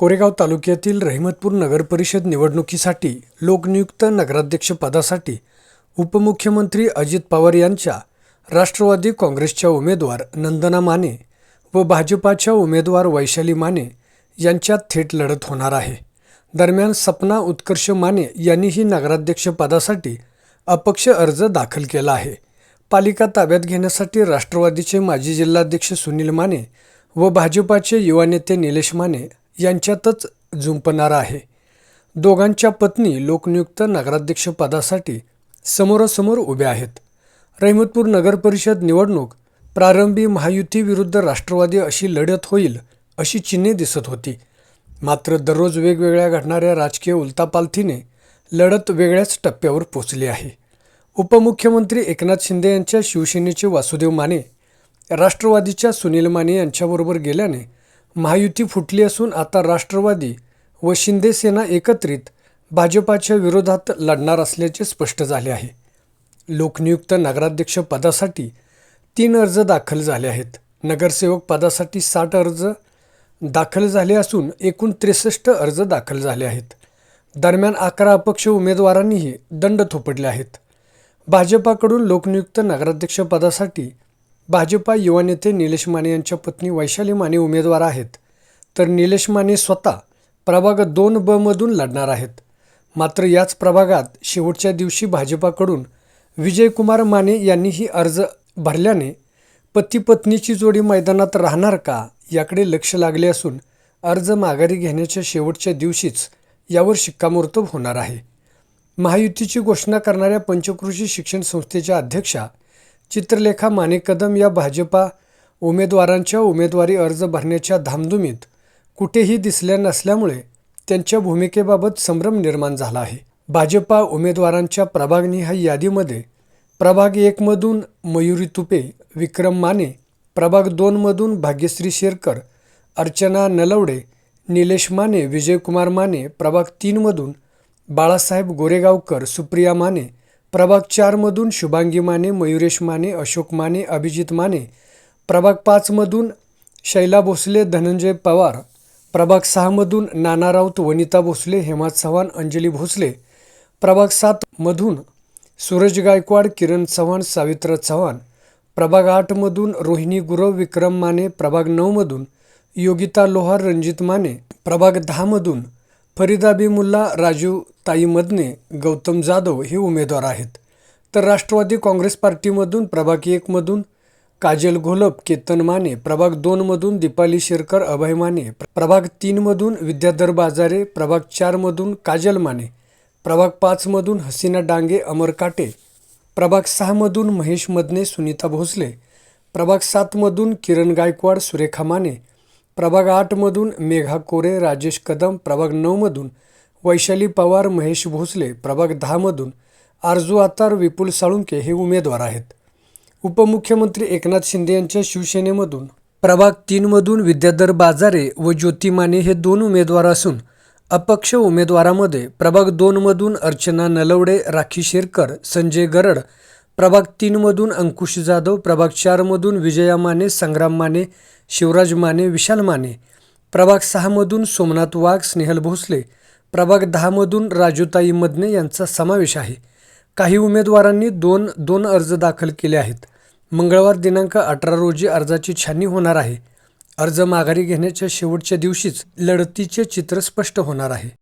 कोरेगाव तालुक्यातील रहिमतपूर नगरपरिषद निवडणुकीसाठी लोकनियुक्त नगराध्यक्ष पदासाठी उपमुख्यमंत्री अजित पवार यांच्या राष्ट्रवादी काँग्रेसच्या उमेदवार नंदना माने व भाजपाच्या उमेदवार वैशाली माने यांच्यात थेट लढत होणार आहे. दरम्यान सपना उत्कर्ष माने यांनीही नगराध्यक्षपदासाठी अपक्ष अर्ज दाखल केला आहे. पालिका ताब्यात घेण्यासाठी राष्ट्रवादीचे माजी जिल्हाध्यक्ष सुनील माने व भाजपाचे युवा नेते निलेश माने यांच्यातच जुंपणार आहे. दोघांच्या पत्नी लोकनियुक्त नगराध्यक्ष पदासाठी समोरासमोर उभ्या आहेत. रहिमतपूर नगरपरिषद निवडणूक प्रारंभी महायुतीविरुद्ध राष्ट्रवादी अशी लढत होईल अशी चिन्हे दिसत होती. मात्र दररोज वेगवेगळ्या घडणाऱ्या राजकीय उलथापालथीने लढत वेगळ्याच टप्प्यावर पोचली आहे. उपमुख्यमंत्री एकनाथ शिंदे यांच्या शिवसेनेचे वासुदेव माने राष्ट्रवादीच्या सुनील माने यांच्याबरोबर गेल्याने महायुती फुटली असून आता राष्ट्रवादी व शिंदे सेना एकत्रित भाजपाच्या विरोधात लढणार असल्याचे स्पष्ट झाले आहे. लोकनियुक्त नगराध्यक्ष पदासाठी तीन अर्ज दाखल झाले आहेत. नगरसेवक पदासाठी साठ अर्ज दाखल झाले असून एकूण त्रेसष्ट अर्ज दाखल झाले आहेत. दरम्यान अकरा अपक्ष उमेदवारांनीही दंड थोपटले आहेत. भाजपाकडून लोकनियुक्त नगराध्यक्षपदासाठी भाजपा युवा नेते निलेश माने यांच्या पत्नी वैशाली माने उमेदवार आहेत. तर निलेश माने स्वतः प्रभाग दोन बमधून लढणार आहेत. मात्र याच प्रभागात शेवटच्या दिवशी भाजपाकडून विजयकुमार माने यांनीही अर्ज भरल्याने पती पत्नीची जोडी मैदानात राहणार का याकडे लक्ष लागले असून अर्ज माघारी घेण्याच्या शेवटच्या दिवशीच यावर शिक्कामोर्तब होणार आहे. महायुतीची घोषणा करणाऱ्या पंचकृषी शिक्षण संस्थेच्या अध्यक्षा चित्रलेखा माने कदम या भाजपा उमेदवारांच्या उमेदवारी अर्ज भरण्याच्या धामधुमीत कुठेही दिसल्या नसल्यामुळे त्यांच्या भूमिकेबाबत संभ्रम निर्माण झाला आहे. भाजपा उमेदवारांच्या प्रभागनिहाय यादीमध्ये प्रभाग एकमधून मयुरी तुपे विक्रम माने प्रभाग दोनमधून भाग्यश्री शेरकर अर्चना नलवडे निलेश माने विजयकुमार माने प्रभाग तीनमधून बाळासाहेब गोरेगावकर सुप्रिया माने प्रभाग चारमधून शुभांगी माने मयुरेश माने अशोक माने अभिजित माने. प्रभाग पाचमधून शैला भोसले धनंजय पवार. प्रभाग सहामधून नाना राऊत वनिता भोसले हेमा चव्हाण अंजली भोसले. प्रभाग सातमधून सूरज गायकवाड किरण चव्हाण सावित्र चव्हाण. प्रभाग आठमधून रोहिणी गुरव विक्रम माने. प्रभाग नऊमधून योगिता लोहार रणजित माने. प्रभाग दहामधून फरीदाबी मुल्ला राजू ताई मदने गौतम जाधव हे उमेदवार आहेत. तर राष्ट्रवादी काँग्रेस पार्टीमधून प्रभाग एकमधून काजल घोलप केतन माने प्रभाग दोनमधून दीपाली शेरकर अभय माने प्रभाग तीनमधून विद्याधर बाजारे प्रभाग चारमधून काजल माने प्रभाग पाचमधून हसीना डांगे अमर काटे प्रभाग सहामधून महेश मदने सुनीता भोसले प्रभाग सातमधून किरण गायकवाड सुरेखा माने प्रभाग आठमधून मेघा कोरे राजेश कदम प्रभाग नऊमधून वैशाली पवार महेश भोसले प्रभाग दहामधून आरजू आतार विपुल साळुंके हे उमेदवार आहेत. उपमुख्यमंत्री एकनाथ शिंदे यांच्या शिवसेनेमधून प्रभाग तीनमधून विद्याधर बाजारे व ज्योती माने हे दोन उमेदवार असून अपक्ष उमेदवारामध्ये प्रभाग दोनमधून अर्चना नलवडे राखी शेरकर संजय गरड प्रभाग तीनमधून अंकुश जाधव प्रभाग चारमधून विजया माने संग्राम माने शिवराज माने विशाल माने प्रभाग सहामधून सोमनाथ वाघ स्नेहल भोसले प्रभाग दहामधून राजूताई मदने यांचा समावेश आहे. काही उमेदवारांनी दोन दोन अर्ज दाखल केले आहेत. मंगळवार दिनांक अठरा रोजी अर्जाची छाननी होणार आहे. अर्ज माघारी घेण्याच्या शेवटच्या दिवशीच लढतीचे चित्र स्पष्ट होणार आहे.